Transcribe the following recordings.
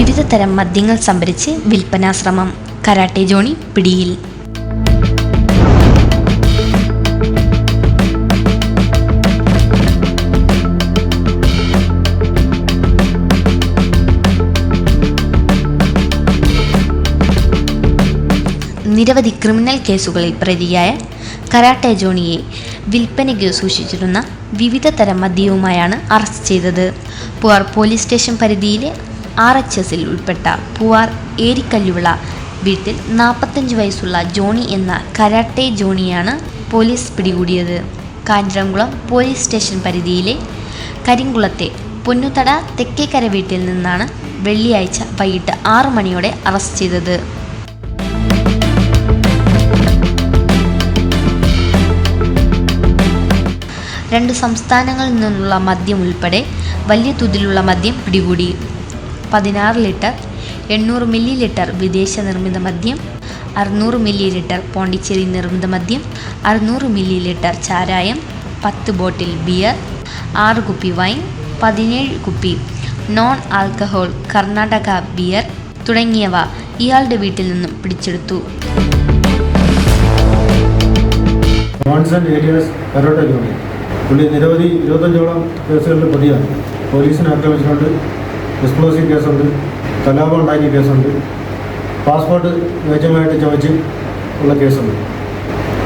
വിവിധ തരം മദ്യങ്ങൾ സംഭരിച്ച് വിൽപ്പനാശ്രമം. കരാട്ടെ ജോണി പിടിയിൽ. നിരവധി ക്രിമിനൽ കേസുകളിൽ പ്രതിയായ കരാട്ടെ ജോണിയെ വിൽപ്പനയ്ക്ക് സൂക്ഷിച്ചിരുന്ന വിവിധ തരം മദ്യവുമായാണ് അറസ്റ്റ് ചെയ്തത്. പുവാർ പോലീസ് സ്റ്റേഷൻ പരിധിയിലെ ആർ എച്ച് എസിൽ ഉൾപ്പെട്ട പൂവാർ ഏരിക്കല്ലുവിള വീട്ടിൽ നാൽപ്പത്തഞ്ച് വയസ്സുള്ള ജോണി എന്ന കരാട്ടെ ജോണിയാണ് പോലീസ് പിടികൂടിയത്. കാഞ്ഞിരംകുളം പോലീസ് സ്റ്റേഷൻ പരിധിയിലെ കരിങ്കുളത്തെ പൊന്നുതട തെക്കേക്കര വീട്ടിൽ നിന്നാണ് വെള്ളിയാഴ്ച വൈകിട്ട് ആറു മണിയോടെ അറസ്റ്റ് ചെയ്തത്. രണ്ട് സംസ്ഥാനങ്ങളിൽ നിന്നുള്ള മദ്യം ഉൾപ്പെടെ വലിയ തോതിലുള്ള മദ്യം പിടികൂടി. പതിനാറ് ലിറ്റർ എണ്ണൂറ് മില്ലി ലിറ്റർ വിദേശ നിർമ്മിത മദ്യം അറുന്നൂറ് മില്ലി ലിറ്റർ പോണ്ടിച്ചേരി നിർമ്മിത മദ്യം അറുന്നൂറ് മില്ലി ലിറ്റർ ചാരായം പത്ത് ബോട്ടിൽ ബിയർ ആറ് കുപ്പി വൈൻ പതിനേഴ് കുപ്പി നോൺ ആൽക്കഹോൾ കർണാടക ബിയർ തുടങ്ങിയവ ഇയാളുടെ വീട്ടിൽ നിന്നും പിടിച്ചെടുത്തു. പുള്ളി നിരവധി ഇരുപത്തഞ്ചോളം കേസുകളിൽ പ്രതിയാണ്. പോലീസിനെ ആക്രമിച്ചിട്ടുണ്ട്. എക്സ്പ്ലോസീവ് കേസുണ്ട് കലാപം ഉണ്ടാക്കിയ കേസുണ്ട് പാസ്പോർട്ട് വ്യാജമായിട്ട് ചമച്ച് ഉള്ള കേസുണ്ട്.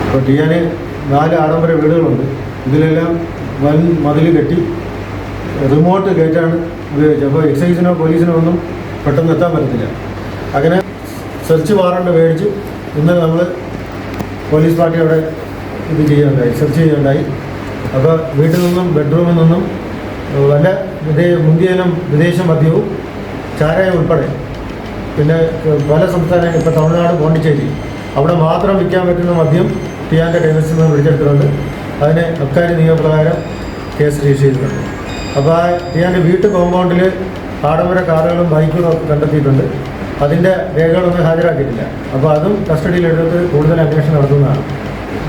അപ്പോൾ ടിയാന് നാല് ആഡംബര വീടുകളുണ്ട്. ഇതിലെല്ലാം വൻ മതിൽ കെട്ടി റിമോട്ട് ഗേറ്റാണ് ഉപയോഗിച്ചത്. അപ്പോൾ എക്സൈസിനോ പോലീസിനോ ഒന്നും പെട്ടെന്ന് എത്താൻ പറ്റത്തില്ല. അങ്ങനെ സെർച്ച് വാറണ്ട് മേടിച്ച് ഇന്ന് നമ്മൾ പോലീസ് പാർട്ടി അവിടെ ഇത് ചെയ്യുന്നുണ്ടായി സെർച്ച് ചെയ്യുന്നുണ്ടായി അപ്പോൾ വീട്ടിൽ നിന്നും ബെഡ്റൂമിൽ നിന്നും വല്ല വിദേ മുന്തിയനും വിദേശ മദ്യവും ചാരായം ഉൾപ്പെടെ. പിന്നെ പല സംസ്ഥാനങ്ങൾ ഇപ്പോൾ തമിഴ്നാട് പോണ്ടിച്ചേരി. അവിടെ മാത്രം വിൽക്കാൻ പറ്റുന്ന മദ്യം ടിയാന്റെ കൈവശത്തിൽ നിന്ന് പിടിച്ചെടുത്തിട്ടുണ്ട്. അതിന് അബ്കാരി നിയമപ്രകാരം കേസ് രജിസ്റ്റർ ചെയ്തിട്ടുണ്ട്. അപ്പോൾ ആ ടിയാന്റെ വീട്ടു കോമ്പൗണ്ടിൽ ആഡംബര കാറുകളും ബൈക്കുകളും ഒക്കെ കണ്ടെത്തിയിട്ടുണ്ട്. അതിന്റെ രേഖകളൊന്നും ഹാജരാക്കിയിട്ടില്ല. അപ്പോൾ അതും കസ്റ്റഡിയിലെടുത്ത് കൂടുതൽ അന്വേഷണം നടത്തുന്നതാണ്.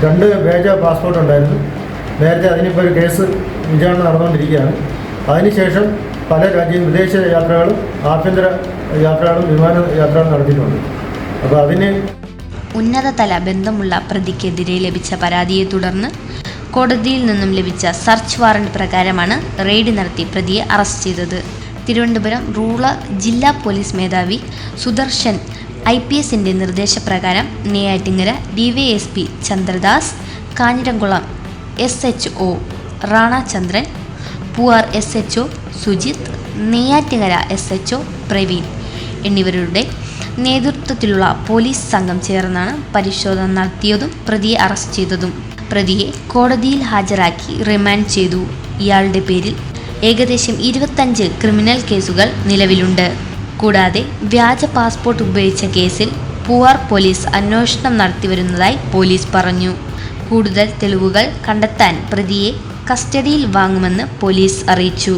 രണ്ട് വേജ പാസ്പോർട്ട് ഉണ്ടായിരുന്നു. നേരത്തെ അതിനിപ്പോൾ ഒരു കേസ് വിചാരണ നടന്നുകൊണ്ടിരിക്കുകയാണ്. അതിനുശേഷം പല രാജ്യം വിദേശ യാത്രകളും ആഭ്യന്തര യാത്രകളും വിമാന യാത്രകളും നടത്തിയിട്ടുണ്ട്. അപ്പോൾ അതിന് ഉന്നതതല ബന്ധമുള്ള പ്രതിക്കെതിരെ ലഭിച്ച പരാതിയെ തുടർന്ന് കോടതിയിൽ നിന്നും ലഭിച്ച സെർച്ച് വാറണ്ട് പ്രകാരമാണ് റെയ്ഡ് നടത്തി പ്രതിയെ അറസ്റ്റ് ചെയ്തത്. തിരുവനന്തപുരം റൂറൽ ജില്ലാ പോലീസ് മേധാവി സുദർശൻ ഐ പി എസിന്റെ നിർദ്ദേശപ്രകാരം Neyyattinkara DYSP Chandradas Kanjiramkulam S H O Rana Chandran Poovar S H O Sujith Neyyattinkara S H O Praveen എന്നിവരുടെ നേതൃത്വത്തിലുള്ള പോലീസ് സംഘം ചേർന്നാണ് പരിശോധന നടത്തിയതും പ്രതിയെ അറസ്റ്റ് ചെയ്തതും. പ്രതിയെ കോടതിയിൽ ഹാജരാക്കി റിമാൻഡ് ചെയ്തു. ഇയാളുടെ പേരിൽ ഏകദേശം ഇരുപത്തഞ്ച് ക്രിമിനൽ കേസുകൾ നിലവിലുണ്ട്. കൂടാതെ വ്യാജ പാസ്പോർട്ട് ഉപയോഗിച്ച കേസിൽ പൂവാർ പോലീസ് അന്വേഷണം നടത്തിവരുന്നതായി പോലീസ് പറഞ്ഞു. കൂടുതൽ തെളിവുകൾ കണ്ടെത്താൻ പ്രതിയെ കസ്റ്റഡിയിൽ വാങ്ങുമെന്ന് പോലീസ് അറിയിച്ചു.